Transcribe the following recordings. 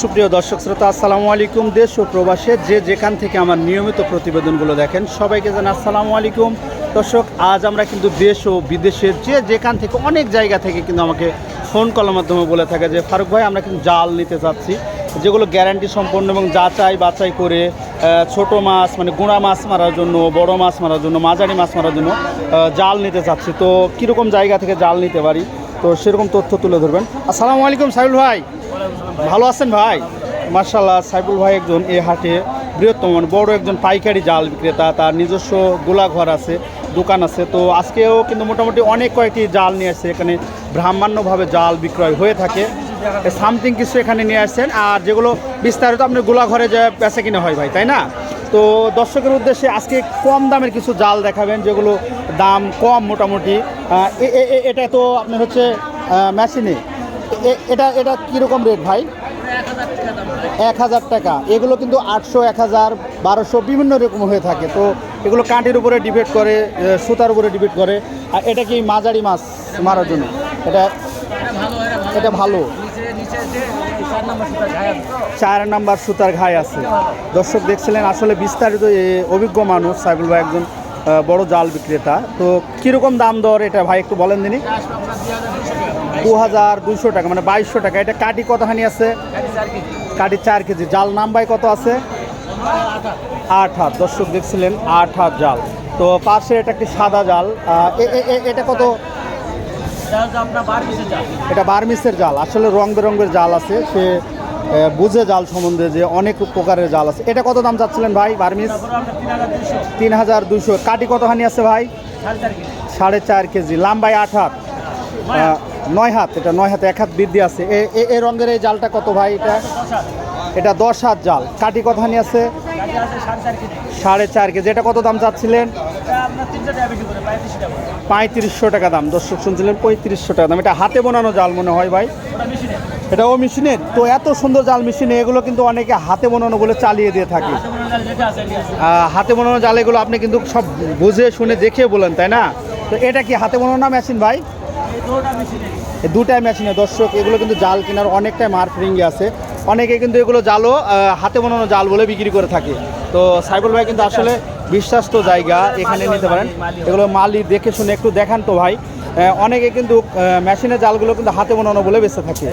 সুপ্রিয় দর্শক শ্রোতা, আসসালামু আলাইকুম। দেশ ও প্রবাসে যে যেখান থেকে আমার নিয়মিত প্রতিবেদনগুলো দেখেন, সবাইকে জানাই আসসালামু আলাইকুম। দর্শক, আজ আমরা কিন্তু দেশ ও বিদেশের যে যেখান থেকে অনেক জায়গা থেকে কিন্তু আমাকে ফোন কলের মাধ্যমে বলে থাকে যে, ফারুক ভাই, আমরা কিন্তু জাল নিতে চাচ্ছি যেগুলো গ্যারান্টি সম্পন্ন এবং যাচাই বাছাই করে ছোট মাছ মানে গুঁড়া মাছ মারার জন্য, বড় মাছ মারার জন্য, মাঝারি মাছ মারার জন্য জাল নিতে চাচ্ছি তো কীরকম জায়গা থেকে জাল নিতে পারি? তো সেরকম তথ্য তুলে ধরবেন। আসসালামু আলাইকুম সাইবুল ভাই। ভালো আছেন ভাই? মার্শাল্লাহ সাইবুল ভাই একজন এ হাটে বৃহত্তম, বড় একজন পাইকারি জাল বিক্রেতা, তার নিজস্ব গোলাঘর আছে, দোকান আছে। তো আজকেও কিন্তু মোটামুটি অনেক কয়েকটি জাল নিয়ে আসছে, এখানে ব্রাহ্মণ্যভাবে জাল বিক্রয় হয়ে থাকে। সামথিং কিছু এখানে নিয়ে আসছেন, আর যেগুলো বিস্তারিত আপনার গোলাঘরে যে বেচা কিনে হয় ভাই, তাই না? তো দর্শকের উদ্দেশ্যে আজকে কম দামের কিছু জাল দেখাবেন, যেগুলো দাম কম মোটামুটি। এটা তো আপনার হচ্ছে মেশিনে এটা এটা কীরকম রেট ভাই? এক হাজার টাকা। এগুলো কিন্তু আটশো, এক হাজার, বারোশো বিভিন্ন রকম হয়ে থাকে। তো এগুলো কাঁটির উপরে ডিপেন্ড করে সুতার উপরে ডিপেন্ড করে। আর এটা কি মাঝারি মাছ মারার জন্য? এটা এটা ভালো। চার নাম্বার সুতার ঘাই আছে। দর্শক দেখছিলেন, আসলে বিস্তারিত অভিজ্ঞ মানুষ সাইবুল ভাই একজন বড় জাল বিক্রেতা। তো কীরকম দাম দর এটা ভাই একটু বলেন দিনই দু হাজার দুইশো টাকা মানে বাইশশো টাকা। এটা কাটি কতখানি আছে? কাটি চার কেজি। জাল নাম ভাই কত আছে? আট হাত। দর্শক দেখছিলেন আট হাত জাল। তো পাশে এটা একটি সাদা জাল? এটা কত? এটা বার্মিসের জাল। আসলে রং বেরঙের জাল আছে। সে বুঝে জাল সম্বন্ধে যে অনেক প্রকারের জাল আছে। এটা কত দাম চাচ্ছিলেন ভাই বার্মিস? তিন হাজার দুশো কাটি কতখানি আছে ভাই? সাড়ে চার কেজি। লাম্বাই আট হাত। নয় হাত, এটা নয় হাতে এক হাত বৃদ্ধি আছে। এ- রঙের এই জালটা কত ভাই এটা? এটা দশ হাত জাল। কাটি কতখানি আছে? সাড়ে চার কেজি। এটা কত দাম চাচ্ছিলেন? পঁয়ত্রিশশো টাকা দাম। দর্শক শুনছিলেন, পঁয়ত্রিশশো টাকা দাম। এটা হাতে বানানো জাল মনে হয় ভাই। এটা ও মেশিনের? তো এত সুন্দর জাল মেশিনে, এগুলো কিন্তু অনেকে হাতে বানানো বলে চালিয়ে দিয়ে থাকে। হাতে বোনানো জাল এগুলো আপনি কিন্তু সব বুঝে, শুনে, দেখে বলেন, তাই না? তো এটা কি হাতে বোনানো মেশিন ভাই? দুটাই মেশিনে দর্শক এগুলো কিন্তু জাল কেনার অনেকটাই মার্কেটিংয়ে আছে। অনেকে কিন্তু এগুলো জালও হাতে বানানো জাল বলে বিক্রি করে থাকে। তো সাইবুল ভাই কিন্তু আসলে বিশ্বাস্ত জায়গা এখানে নিতে পারেন। এগুলো মালি দেখে শুনে একটু দেখান তো ভাই। অনেকে কিন্তু মেশিনের জালগুলো কিন্তু হাতে বোনানো বলে বেঁচে থাকে।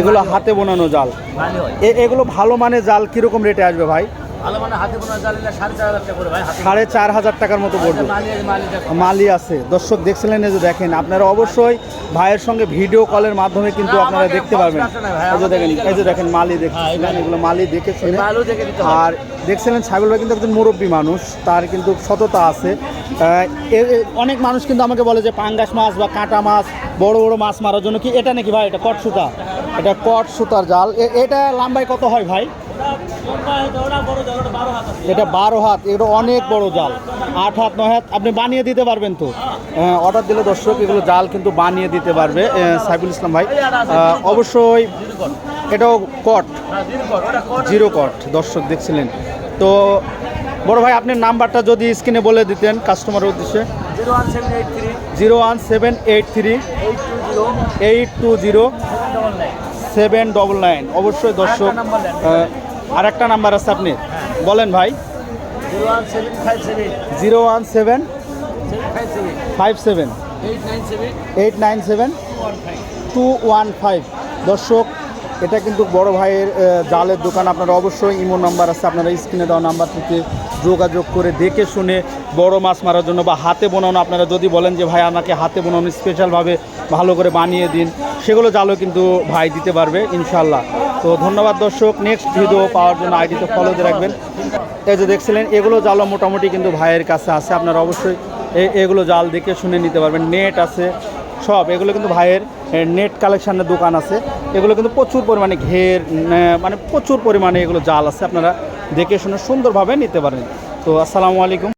এগুলো হাতে বোনানো জাল। এগুলো ভালো মানের জাল কীরকম রেটে আসবে ভাই? ভালো মানে হাতে বোনা জাল নিলে সাড়ে চার হাজার টাকা করে ভাই সাড়ে চার হাজার টাকার মতো পড়বে মালি আছে দর্শক দেখছিলেন যে দেখেন আপনারা অবশ্যই ভাইয়ের সঙ্গে ভিডিও কলের মাধ্যমে কিন্তু আপনারা দেখতে পারবেন। এই যে দেখেন এই যে দেখেন মালি দেখছিলেন এগুলো মালি দেখে শুনে। আর দেখছিলেন ভাই কিন্তু একজন মুরব্বী মানুষ তার কিন্তু সততা আছে। অনেক মানুষ কিন্তু আমাকে বলে যে পাঙ্গাস মাছ বা কাঁটা মাছ বড় বড় মাছ মারার জন্য কি এটা নাকি ভাই এটা কট সুতা? এটা কট সুতার জাল। এটা লাম্বাই কত হয় ভাই? এটা বারো হাত এগুলো অনেক বড় জাল। আট হাত নয় হাত আপনি বানিয়ে দিতে পারবেন তো? অর্ডার দিলে দর্শক এগুলো জাল কিন্তু বানিয়ে দিতে পারবে সাইফুল ইসলাম ভাই। অবশ্যই এটাও কট। জিরো কট দর্শক দেখছিলেন। তো বড় ভাই আপনার নাম্বারটা যদি স্ক্রিনে বলে দিতেন কাস্টমারের উদ্দেশ্যে। Zero one seven eight three. Eight two zero. Seven double nine. অবশ্যই দর্শক। আর একটা নাম্বার আছে আপনি। বলেন ভাই। Zero one seven, five seven. Eight nine seven. Two one five. দর্শক, এটা কিন্তু বড় ভাইয়ের জালের দোকান। আপনারা অবশ্যই ইমো নাম্বার আছে। আপনারা স্ক্রিনে দেওয়া নাম্বার থেকে যোগাযোগ করে দেখে শুনে বড় মাছ মারার জন্য বা হাতে বোনানো, আপনারা যদি বলেন যে ভাই আমাকে হাতে বোনানো স্পেশালভাবে ভালো করে বানিয়ে দিন, সেগুলো জালও কিন্তু ভাই দিতে পারবে ইনশাল্লাহ তো ধন্যবাদ দর্শক নেক্সট ভিডিও পাওয়ার জন্য আইডিতে ফলো দিয়ে রাখবেন। এই যে দেখছিলেন, এগুলো জালও মোটামুটি কিন্তু ভাইয়ের কাছে আছে, আপনারা অবশ্যই এগুলো জাল দেখে শুনে নিতে পারবেন। নেট আছে, সব, এগুলো কিন্তু ভাইয়ের নেট কালেকশনের দোকান আছে। এগুলো কিন্তু প্রচুর পরিমাণে ঘের মানে প্রচুর পরিমাণে এগুলো জাল আছে, আপনারা দেখে শুনে সুন্দরভাবে নিতে পারেন। তো আসসালামু আলাইকুম।